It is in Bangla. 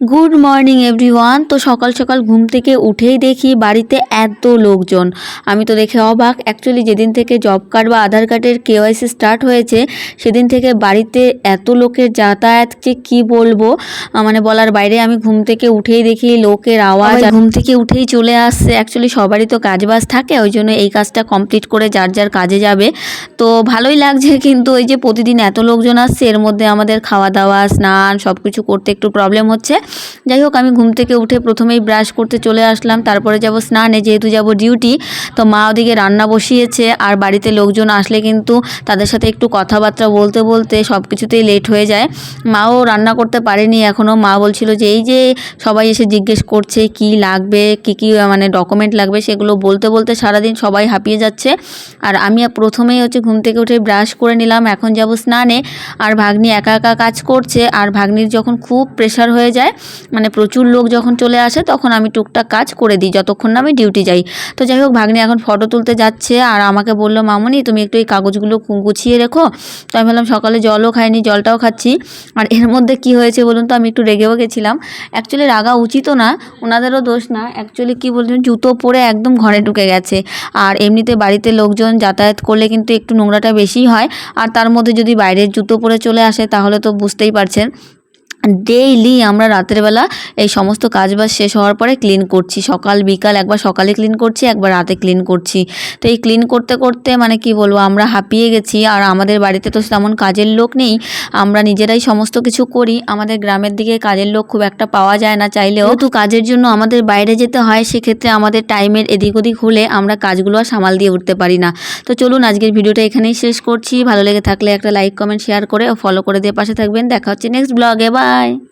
গুড মর্নিং এভরিওয়ান তো সকাল সকাল ঘুম থেকে উঠেই দেখি বাড়িতে এত লোকজন। আমি তো দেখে অবাক। অ্যাকচুয়ালি যেদিন থেকে জব কার্ড বা আধার কার্ডের কেওয়াইসি স্টার্ট হয়েছে সেদিন থেকে বাড়িতে এত লোকের যাতায়াত যে কী বলব? মানে বলার বাইরে আমি ঘুম থেকে উঠেই দেখি লোকের আওয়াজ ঘুম থেকে উঠেই চলে আসছে। অ্যাকচুয়ালি সবারই তো কাজবাজ থাকে ওই জন্য এই কাজটা কমপ্লিট করে যার যার কাজে যাবে। তো ভালোই লাগছে কিন্তু ওই যে প্রতিদিন এত লোকজন আসছে এর মধ্যে আমাদের খাওয়া দাওয়া স্নান সব কিছু করতে একটু প্রবলেম হচ্ছে। যাই হোক, আমি ঘুম থেকে উঠে প্রথমেই ব্রাশ করতে চলে আসলাম। তারপরে যাব স্নানে, যেহেতু যাব ডিউটি তো মা ওদিকে রান্না বসিয়েছে। আর বাড়িতে লোকজন আসলে কিন্তু তাদের সাথে একটু কথাবার্তা বলতে বলতে সব কিছুতেই লেট হয়ে যায়। মাও রান্না করতে পারেনি এখনও মা বলছিল যে, এই যে সবাই এসে জিজ্ঞেস করছে কি লাগবে, কি কি মানে ডকুমেন্ট লাগবে, সেগুলো বলতে বলতে সারাদিন সবাই হাঁপিয়ে যাচ্ছে। আর আমি প্রথমেই হচ্ছে ঘুম থেকে উঠে ব্রাশ করে নিলাম। এখন যাব স্নানে। আর ভাগ্নি একা একা কাজ করছে। আর ভাগ্নির যখন খুব প্রেশার হয়ে যায় মানে প্রচুর লোক যখন চলে আসে, তখন আমি টুকটাক কাজ করে দিই, যতক্ষণ না আমি ডিউটি যাই। তো যাই হোক, ভাগ্নি এখন ফটো তুলতে যাচ্ছে আর আমাকে বলল, মামনি, তুমি একটু এই কাগজগুলো গুছিয়ে রেখো। তো আমি ভাবলাম, সকালে জলও খাইনি, জলটাও খাচ্ছি। আর এর মধ্যে কি হয়েছে বলুন তো, আমি একটু রেগেও গেছিলাম। অ্যাকচুয়ালি রাগা উচিত না ওনাদেরও দোষ না। অ্যাকচুয়ালি কি বলছেন জুতো পরে একদম ঘরে ঢুকে গেছে। আর এমনিতে বাড়িতে লোকজন যাতায়াত করলে কিন্তু একটু নোংরাটা বেশি হয়। আর তার মধ্যে যদি বাইরের জুতো পরে চলে আসে, তাহলে তো বুঝতেই পারছেন। ডেইলি আমরা রাতের বেলা এই সমস্ত কাজবাজ শেষ হওয়ার পরে ক্লিন করছি। সকাল, বিকাল একবার সকালে ক্লিন করছি, একবার রাতে ক্লিন করছি। তো এই ক্লিন করতে করতে মানে কি বলব, আমরা হাঁপিয়ে গেছি। আর আমাদের বাড়িতে তো তেমন কাজের লোক নেই। আমরা নিজেরাই সমস্ত কিছু করি। আমাদের গ্রামের দিকে কাজের লোক খুব একটা পাওয়া যায় না চাইলেও। তো কাজের জন্য আমাদের বাইরে যেতে হয়, সেক্ষেত্রে আমাদের টাইমের এদিক ওদিক হলে আমরা কাজগুলো আর সামাল দিয়ে উঠতে পারি না। তো চলুন আজকের ভিডিওটা এখানেই শেষ করছি। ভালো লেগে থাকলে একটা লাইক কমেন্ট শেয়ার করে ফলো করে দিয়ে পাশে থাকবেন। দেখা হচ্ছে নেক্সট ব্লগে bye.